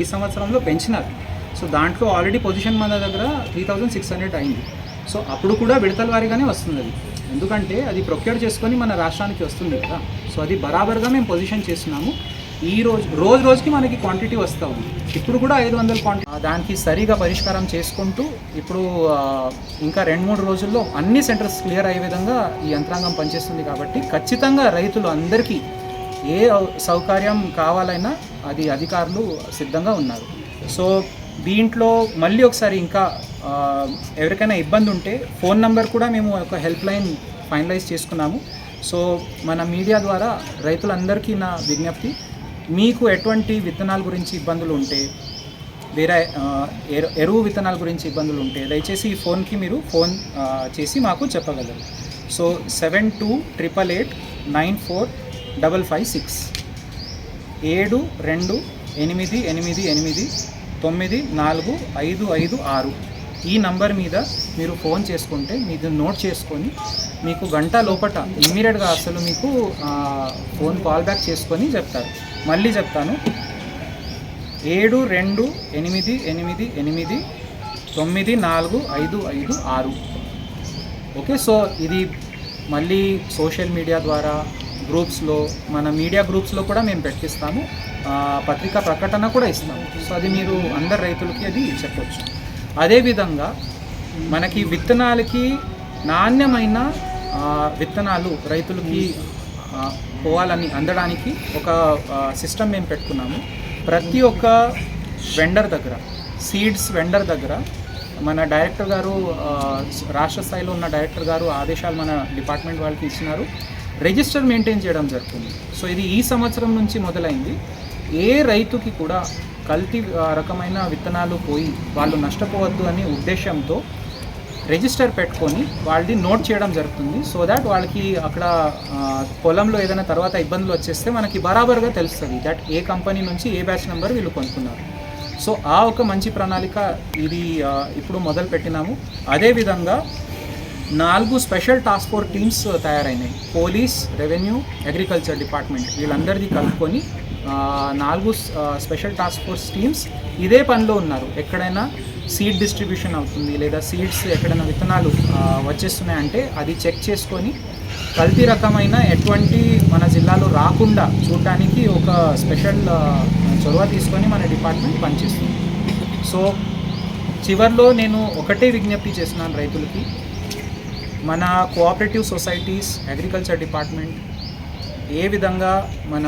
ఈ సంవత్సరంలో పెంచినారు. సో దాంట్లో ఆల్రెడీ పొజిషన్ మన దగ్గర త్రీ థౌజండ్ సిక్స్ హండ్రెడ్ అయింది. సో అప్పుడు కూడా విడతల వారీగానే వస్తుంది అది. ఎందుకంటే అది ప్రొక్యూర్ చేసుకొని మన రాష్ట్రానికి వస్తుంది కదా. సో అది బరాబర్గా మేము పొజిషన్ చేస్తున్నాము. ఈ రోజు రోజు రోజుకి మనకి క్వాంటిటీ వస్తూ ఉంది. ఇప్పుడు కూడా ఐదు వందల క్వాంటిటీ దానికి సరిగా పరిష్కారం చేసుకుంటూ ఇప్పుడు ఇంకా రెండు మూడు రోజుల్లో అన్ని సెంటర్స్ క్లియర్ అయ్యే విధంగా ఈ యంత్రాంగం పనిచేస్తుంది కాబట్టి ఖచ్చితంగా రైతులు అందరికీ ఏ సౌకర్యం కావాలైనా అది అధికారులు సిద్ధంగా ఉన్నారు. సో దీంట్లో మళ్ళీ ఒకసారి ఇంకా ఎవరికైనా ఇబ్బంది ఉంటే ఫోన్ నంబర్ కూడా మేము ఒక హెల్ప్ లైన్ ఫైనలైజ్ చేసుకున్నాము. సో మన మీడియా ద్వారా రైతులందరికీ నా విజ్ఞప్తి మీకు ఎటువంటి విత్తనాల గురించి ఇబ్బందులు ఉంటే వేరే ఎరు- ఎరువు విత్తనాల గురించి ఇబ్బందులు ఉంటే దయచేసి ఈ ఫోన్కి మీరు ఫోన్ చేసి మాకు చెప్పగలరు. So seven two triple eight nine four double five six. ఏడు రెండు ఎనిమిది ఎనిమిది ఎనిమిది తొమ్మిది నాలుగు ఐదు ఐదు ఆరు. ఈ నంబర్ మీద మీరు ఫోన్ చేసుకుంటే మీరు నోట్ చేసుకొని మీకు గంట లోపట ఇమ్మీడియట్గా అసలు మీకు ఫోన్ కాల్ బ్యాక్ చేసుకొని చెప్తారు. మళ్ళీ చెప్తాను. ఏడు రెండు ఎనిమిది ఎనిమిది ఎనిమిది తొమ్మిది నాలుగు ఐదు ఐదు ఆరు. ఓకే సో ఇది మళ్ళీ సోషల్ మీడియా ద్వారా గ్రూప్స్లో మన మీడియా గ్రూప్స్లో కూడా మేము పెట్టిస్తాము. పత్రికా ప్రకటన కూడా ఇస్తాము. సో అది మీరు అందరు రైతులకి అది చెప్పొచ్చు. అదేవిధంగా మనకి విత్తనాలకి నాణ్యమైన విత్తనాలు రైతులకి పోవాలని అందడానికి ఒక సిస్టమ్ మేము పెట్టుకున్నాము. ప్రతి ఒక్క వెండర్ దగ్గర సీడ్స్ వెండర్ దగ్గర మన డైరెక్టర్ గారు రాష్ట్ర స్థాయిలో ఉన్న డైరెక్టర్ గారు ఆదేశాలు మన డిపార్ట్మెంట్ వాళ్ళకి ఇచ్చినారు. రిజిస్టర్ మెయింటైన్ చేయడం జరుగుతుంది. సో ఇది ఈ సంవత్సరం నుంచి మొదలైంది. ఏ రైతుకి కూడా కల్తీ రకమైన విత్తనాలు పోయి వాళ్ళు నష్టపోవద్దు అనే ఉద్దేశంతో రిజిస్టర్ పెట్టుకొని వాళ్ళది నోట్ చేయడం జరుగుతుంది. సో దాట్ వాళ్ళకి అక్కడ పొలంలో ఏదైనా తర్వాత ఇబ్బందులు వచ్చేస్తే మనకి బరాబర్గా తెలుస్తుంది దట్ ఏ కంపెనీ నుంచి ఏ బ్యాచ్ నెంబర్ వీళ్ళు కొనుక్కున్నారు. సో ఆ ఒక మంచి ప్రణాళిక ఇది ఇప్పుడు మొదలు పెట్టినాము అదేవిధంగా నాలుగు special task force teams తయారైనాయి. Police revenue agriculture department. వీళ్ళందరిది కలుపుకొని నాలుగు స్పెషల్ టాస్క్ ఫోర్స్ టీమ్స్ ఇదే పనిలో ఉన్నారు. ఎక్కడైనా సీడ్ డిస్ట్రిబ్యూషన్ అవుతుంది లేదా సీడ్స్ ఎక్కడైనా విత్తనాలు వచ్చేస్తున్నాయంటే అది చెక్ చేసుకొని కల్తీ రకమైన ఎటువంటి మన జిల్లాలో రాకుండా చూడడానికి ఒక స్పెషల్ చొరవ తీసుకొని మన డిపార్ట్మెంట్ పనిచేస్తుంది. సో చివర్లో నేను ఒకటే విజ్ఞప్తి చేస్తున్నాను రైతులకి. మన కోఆపరేటివ్ సొసైటీస్ అగ్రికల్చర్ డిపార్ట్మెంట్ ఏ విధంగా మన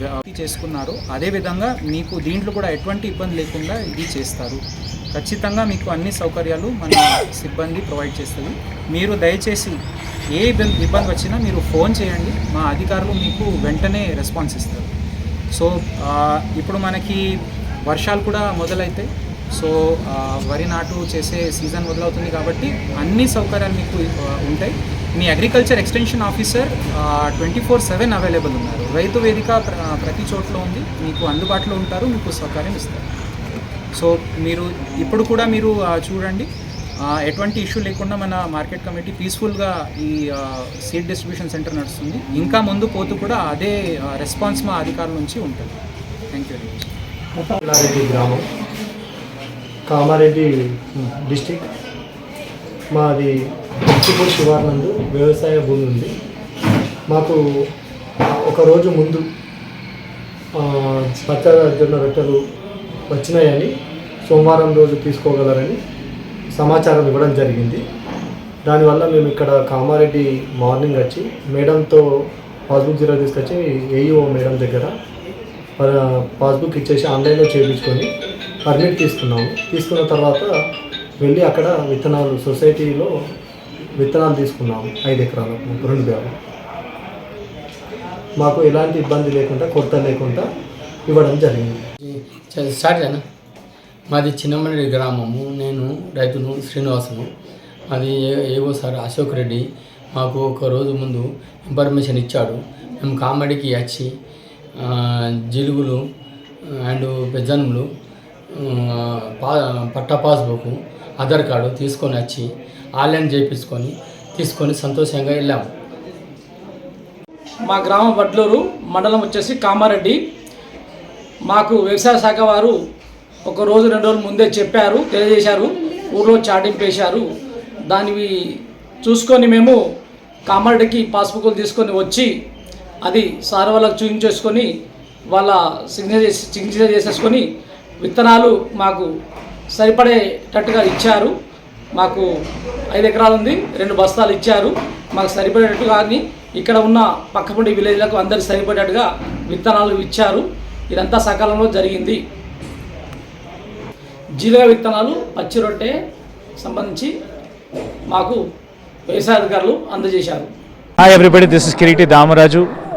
వ్యక్తి చేసుకున్నారో అదే విధంగా మీకు దీంట్లో కూడా ఎటువంటి ఇబ్బంది లేకుండా ఇది చేస్తారు. ఖచ్చితంగా మీకు అన్ని సౌకర్యాలు మన సిబ్బంది ప్రొవైడ్ చేస్తుంది. మీరు దయచేసి ఏ ఇబ్బంది ఇబ్బంది వచ్చినా మీరు ఫోన్ చేయండి. మా అధికారులు మీకు వెంటనే రెస్పాన్స్ ఇస్తారు. సో ఇప్పుడు మనకి వర్షాలు కూడా మొదలైతాయి సో వరి నాటు చేసే సీజన్ మొదలవుతుంది కాబట్టి అన్ని సౌకర్యాలు మీకు ఉంటాయి. మీ agriculture extension officer twenty four seven available ఉన్నారు. రైతు వేదిక ప్రతి చోట్ల ఉంది. మీకు అందుబాటులో ఉంటారు మీకు సౌకర్యం ఇస్తారు. సో మీరు ఇప్పుడు కూడా మీరు చూడండి. ఎటువంటి ఇష్యూ లేకుండా మన మార్కెట్ కమిటీ పీస్ఫుల్గా ఈ సీడ్ డిస్ట్రిబ్యూషన్ సెంటర్ నడుస్తుంది. ఇంకా ముందు పోతూ కూడా అదే రెస్పాన్స్ మా అధికారుల నుంచి ఉంటుంది. Thank you very much. గ్రామం. కామారెడ్డి డిస్టిక్. మాది ఉచ్చిపూర్ శివార్నందు వ్యవసాయ భూమి ఉంది. మాకు ఒకరోజు ముందు ఆ, పచ్చ జొన్న రొట్టెలు వచ్చినాయని సోమవారం రోజు తీసుకోగలరని సమాచారం ఇవ్వడం జరిగింది. దానివల్ల మేము ఇక్కడ కామారెడ్డి మార్నింగ్ వచ్చి మేడంతో పాస్బుక్ జీరో తీసుకొచ్చి ఏఈఓ మేడం దగ్గర పాస్బుక్ ఇచ్చేసి ఆన్లైన్లో చేయించుకొని పర్మిట్ తీసుకున్నాము. తీసుకున్న తర్వాత వెళ్ళి అక్కడ విత్తనాలు సొసైటీలో విత్తనాలు తీసుకున్నాము. ఐదు ఎకరాలకు రెండు బ్యాగులు. మాకు ఎలాంటి ఇబ్బంది లేకుండా కొరత లేకుండా ఇవ్వడం జరిగింది. స్టార్ట్ చేయనా మాది చిన్నమనేడి గ్రామము. నేను రైతును శ్రీనివాసును. మాది ఏ- ఏవో సార్ అశోక్ రెడ్డి. మాకు ఒక రోజు ముందు ఇన్ఫర్మేషన్ ఇచ్చాడు. మేము కామెడీకి వచ్చి జిలుగులు అండ్ పెజ్జన్ములు పా పట్టా పాస్బుక్ ఆధార్ కార్డు తీసుకొని వచ్చి ఆన్లైన్ చేయించుకొని తీసుకొని సంతోషంగా వెళ్ళాము మా గ్రామం వడ్లూరు మండలం వచ్చేసి కామారెడ్డి. మాకు వ్యవసాయ శాఖ వారు ఒక రోజు రెండు రోజులు ముందే చెప్పారు తెలియజేశారు ఊర్లో చాటింపేశారు దానివి చూసుకొని మేము కామారెడ్డికి పాస్బుక్లు తీసుకొని వచ్చి అది సార్ వాళ్ళకి చూపించేసుకొని వాళ్ళ సిగ్నేచర్ చేసి సిగ్నేచర్ చేసేసుకొని విత్తనాలు మాకు సరిపడేటట్టుగా ఇచ్చారు. మాకు ఐదు ఎకరాలు ఉంది రెండు బస్తాలు ఇచ్చారు. మాకు సరిపడేటట్టు కానీ ఇక్కడ ఉన్న పక్కపండి విలేజ్లకు అందరికి సరిపడేటట్టుగా విత్తనాలు ఇచ్చారు. ఇదంతా సకాలంలో జరిగింది. జీలక విత్తనాలు పచ్చి రొట్టె సంబంధించి మాకు వ్యవసాయ అధికారులు అందజేశారు. Hi everybody this is Kiriti Damaraju